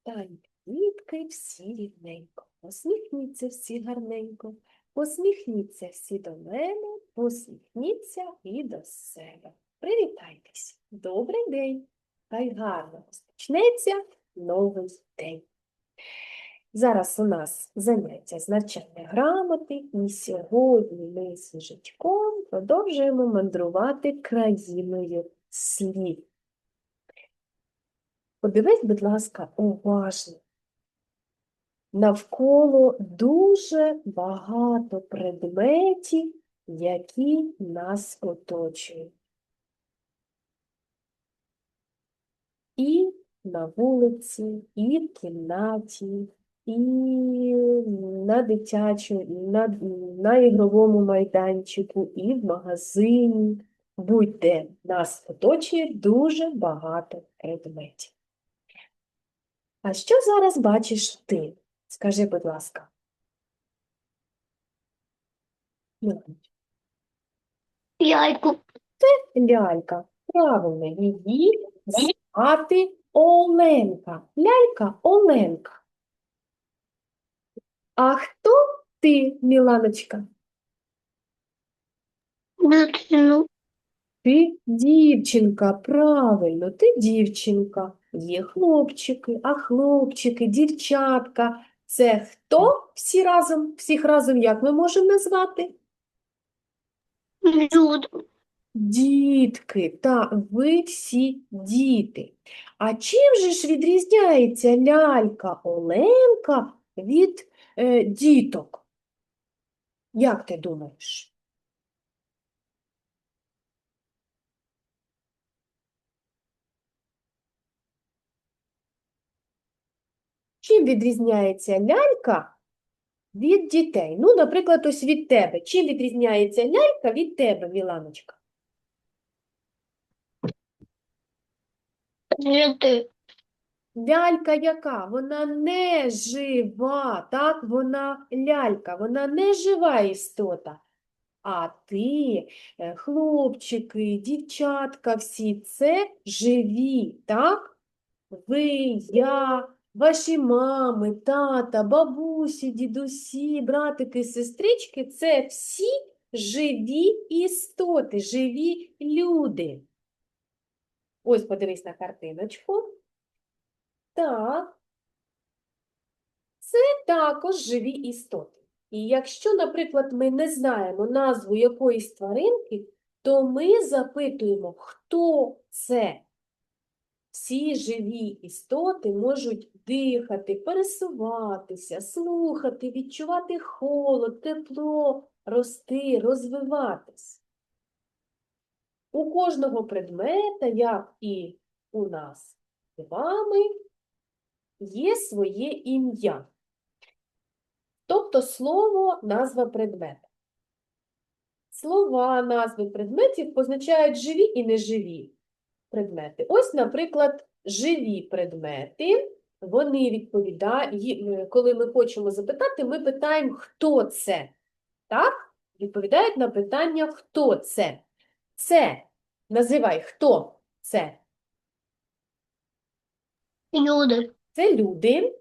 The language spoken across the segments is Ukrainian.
Встаньте, дітки, всі рівненько, посміхніться всі гарненько, посміхніться всі до мене, посміхніться і до себе. Привітайтесь! Добрий день! Хай гарно розпочнеться новий день. Зараз у нас заняття з навчання грамоти, і сьогодні ми з Їжачком продовжуємо мандрувати країною слів. Подивись, будь ласка, уважно. Навколо дуже багато предметів, які нас оточують. І на вулиці, і в кімнаті, і на дитячому, на, на ігровому майданчику, і в магазині. Будь-де нас оточує дуже багато предметів. А що зараз бачиш ти? Скажи, будь ласка. Міланочка. Яйку. Лялька. Правильно, її звати Оленка. Лялька Оленка. А хто ти, Міланочка? Дитину. Ти дівчинка, правильно, ти дівчинка. Є хлопчики, а хлопчики, дівчатка. Це хто всі разом, всіх разом як ми можемо назвати? Люд. Дітки, та ви всі діти. А чим же ж відрізняється лялька Оленка від е, діток? Як ти думаєш? Чим відрізняється лялька від дітей? Ну, наприклад, ось від тебе. Чим відрізняється лялька від тебе, Міланочка? Жити. Лялька яка? Вона не жива, так? Вона лялька, вона не жива істота. А ти, е, хлопчики, дівчатка всі, це живі, так? Ви, я, ваші мами, тата, бабусі, дідусі, братики, сестрички – це всі живі істоти, живі люди. Ось подивись на картиночку. Так. Це також живі істоти. І якщо, наприклад, ми не знаємо назву якоїсь тваринки, то ми запитуємо, хто це. Всі живі істоти можуть дихати, пересуватися, слухати, відчувати холод, тепло, рости, розвиватись. У кожного предмета, як і у нас з вами, є своє ім'я. Тобто слово – назва предмета. Слова, назви предметів позначають живі і неживі предмети. Ось, наприклад, живі предмети, вони відповідають, коли ми хочемо запитати, ми питаємо, хто це. Так? Відповідають на питання, хто це. Це, називай, хто це? Люди. Це люди.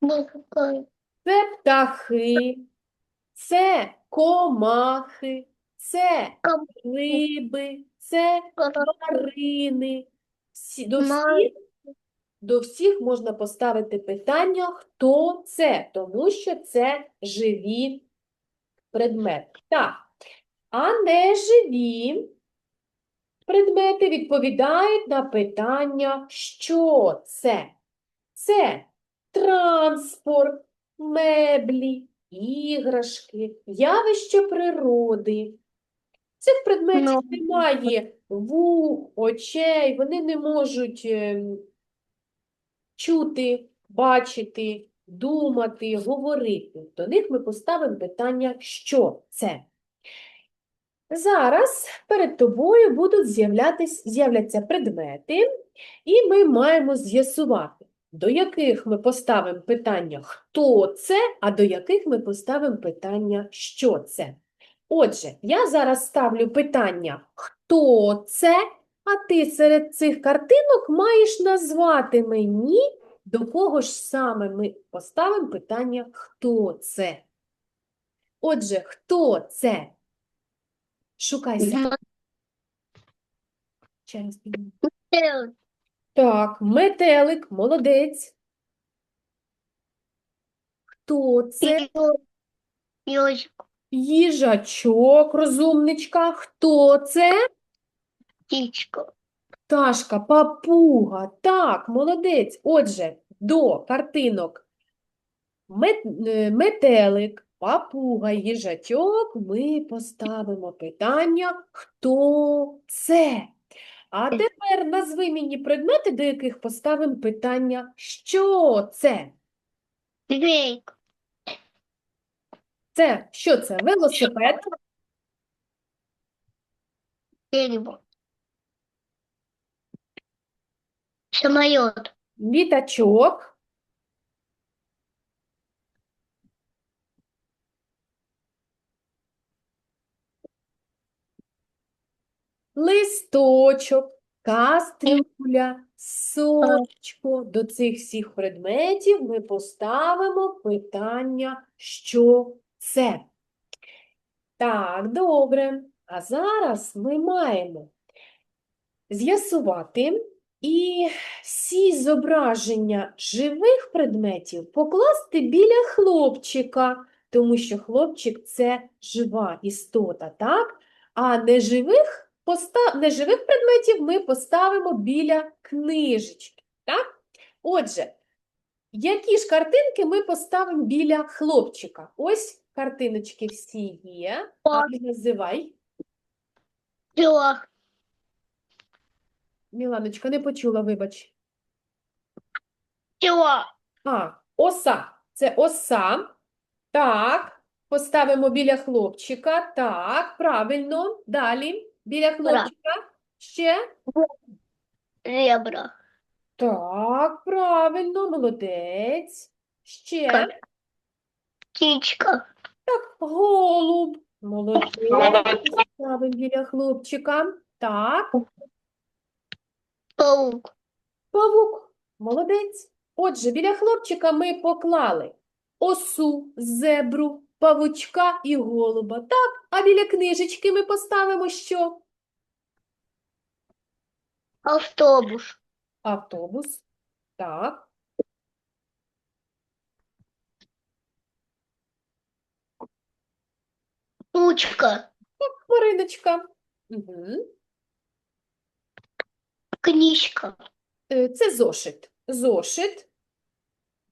Букай. Це птахи, це комахи, це риби, це тварини. Всі, до, всіх, до всіх можна поставити питання, хто це, тому що це живі предмети. Так, а неживі предмети відповідають на питання, що це? Це транспорт, меблі, іграшки, явище природи. Цих предметів Ну. немає вух, очей, вони не можуть ем, чути, бачити, думати, говорити. До них ми поставимо питання, що це. Зараз перед тобою будуть з'являться предмети, і ми маємо з'ясувати, до яких ми поставимо питання, хто це, а до яких ми поставимо питання, що це. Отже, я зараз ставлю питання, хто це, а ти серед цих картинок маєш назвати мені, до кого ж саме ми поставимо питання, хто це. Отже, хто це? Шукай себе. Через підійму. Так, метелик, молодець. Хто це? Ёжик. Їжачок, розумничка. Хто це? Птичка. Пташка, папуга. Так, молодець. Отже, до картинок мет- е, метелик, папуга, їжачок ми поставимо питання, хто це? А тепер назви мені предмети, до яких поставимо питання, що це? Зверик. Це що це? Велосипед, Дерево. Самолет. літачок, листочок, кастрюля, сонечко. До цих всіх предметів ми поставимо питання, що це. Так, добре. А зараз ми маємо з'ясувати і всі зображення живих предметів покласти біля хлопчика, тому що хлопчик це жива істота, так? А неживих, поста... неживих предметів ми поставимо біля книжечки, так? Отже, які ж картинки ми поставимо біля хлопчика? Ось картиночки всі є. Так. називай. Пчела. Міланочка, не почула, вибач. Пчела. А, оса. Це оса. Так. Поставимо біля хлопчика. Так, правильно. Далі. Біля хлопчика. Ще. Зебра. Так, правильно, молодець. Ще. Птичка. Так, голуб. Молодець. Ставимо біля хлопчика. Так. Паук. Павук, молодець. Отже, біля хлопчика ми поклали осу, зебру, павучка і голуба. Так, а біля книжечки ми поставимо що? Автобус. Автобус. Так. Ручка. Хмариночка. Угу. Книжка. Це зошит. Зошит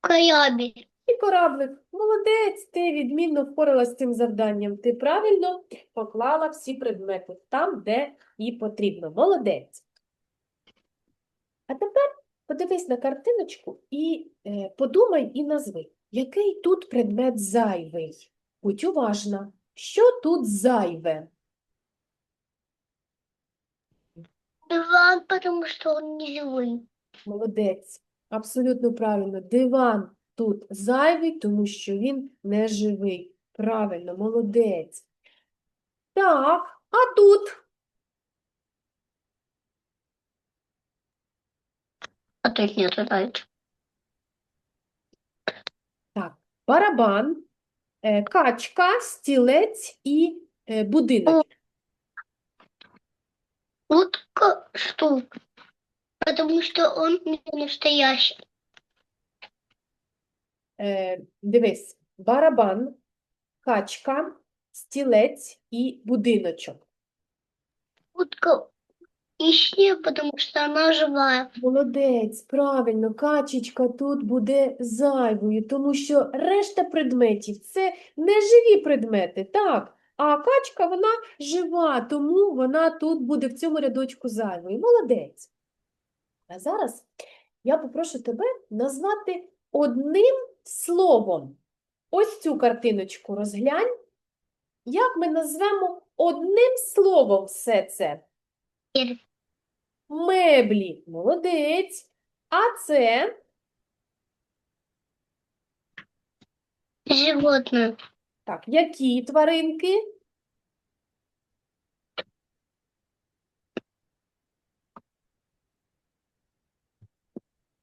Корабль. І кораблик. Молодець, ти відмінно впоралась з цим завданням. Ти правильно поклала всі предмети там, де і потрібно. Молодець. А тепер подивись на картиночку і е, подумай і назви, який тут предмет зайвий. Будь уважна, що тут зайве? Диван, потому что он не живой. Молодець. Абсолютно правильно. Диван тут зайвий, тому що він не живий. Правильно, молодець. Так, а тут А тут нет зайца. так, барабан, е, качка, стілець і е, будинок. Утка штук. Потому что он не настоящий. Е, дивись, барабан, качка, стілець і будиночок. Утка ищи, потому что она живая. Молодець, правильно, качечка тут буде зайвою, тому що решта предметів це неживі предмети, так. А качка, вона жива, тому вона тут буде в цьому рядочку зайвою. Молодець. А зараз я попрошу тебе назвати одним словом. Ось цю картиночку розглянь. Як ми назвемо одним словом все це? Меблі. Молодець. А це Животне. Так, які тваринки?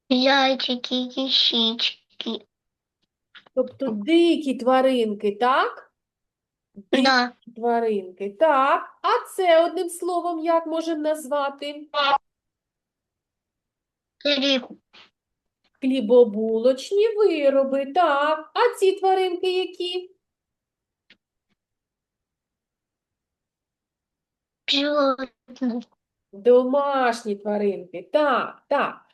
Зайчики, кишечки, Тобто дикі тваринки, так? Дикі Да. тваринки, так. А це одним словом як можемо назвати? Хліб. Хлібобулочні вироби, так. А ці тваринки які? Животные. Домашні тваринки, так, так.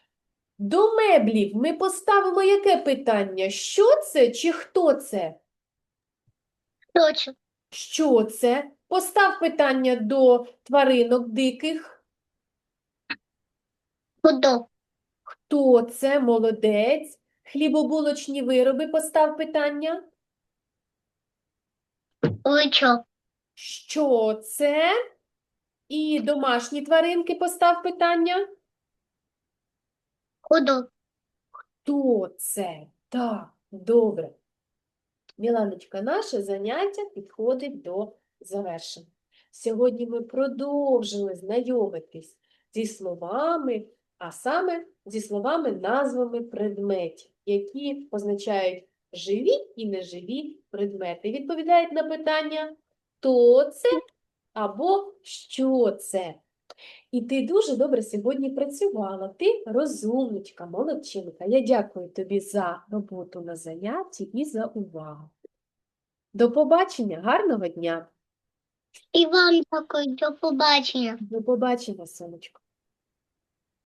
До меблів ми поставимо яке питання? Що це чи хто це? Точно. Що це? Постав питання до тваринок диких. Худок. Хто це? Молодець. Хлібобулочні вироби постав питання. Личок. Що це? І домашні тваринки постав питання. Худок. Хто це? Так, добре. Міланочка, наше заняття підходить до завершення. Сьогодні ми продовжили знайомитись зі словами, а саме зі словами назвами предметів, які позначають живі і неживі предмети. Відповідають на питання «хто це?» або «що це?». І ти дуже добре сьогодні працювала. Ти розумничка, молодчинка. Я дякую тобі за роботу на занятті і за увагу. До побачення, гарного дня. І вам такой до побачення. До побачення, сонечко.